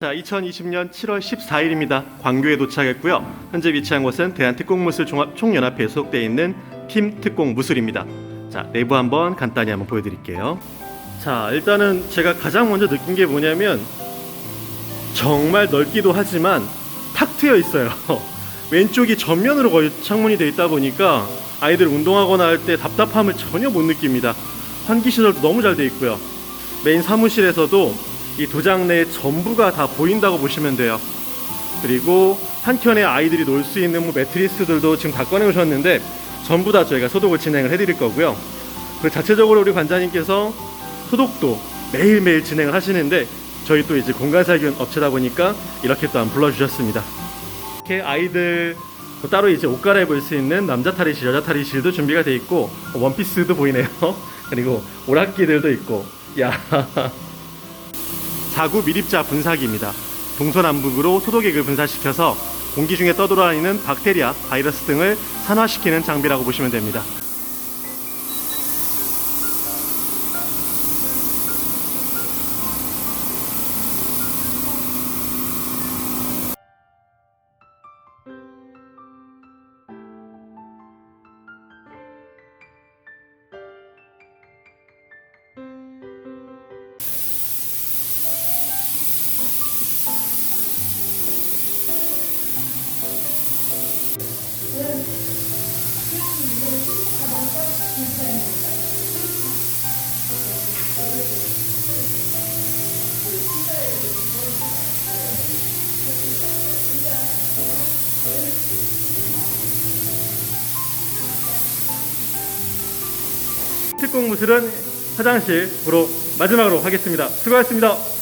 자, 2020년 7월 14일입니다. 광교에 도착했고요. 현재 위치한 곳은 대한특공무술 종합 총연합회에 소속되어 있는 팀 특공무술입니다. 자, 내부 한번 간단히 한번 보여드릴게요. 자, 일단은 제가 가장 먼저 느낀 게 뭐냐면 정말 넓기도 하지만 탁 트여 있어요. 왼쪽이 전면으로 거의 창문이 되어 있다 보니까 아이들 운동하거나 할 때 답답함을 전혀 못 느낍니다. 환기 시설도 너무 잘 되어 있고요. 메인 사무실에서도 이 도장 내 전부가 다 보인다고 보시면 돼요. 그리고 한켠에 아이들이 놀 수 있는 뭐 매트리스들도 지금 다 꺼내 오셨는데 전부 다 저희가 소독을 진행을 해드릴 거고요. 그 자체적으로 우리 관장님께서 소독도 매일매일 진행을 하시는데 저희 또 이제 공간 살균 업체다 보니까 이렇게 또한 불러주셨습니다. 이렇게 아이들 또 따로 이제 옷 갈아입을 수 있는 남자 탈의실, 여자 탈의실도 준비가 돼 있고 원피스도 보이네요. 그리고 오락기들도 있고 야 자구 미립자 분사기입니다. 동서남북으로 소독액을 분사시켜서 공기 중에 떠돌아다니는 박테리아, 바이러스 등을 산화시키는 장비라고 보시면 됩니다. 특공무술은 화장실으로 마지막으로 하겠습니다. 수고하셨습니다.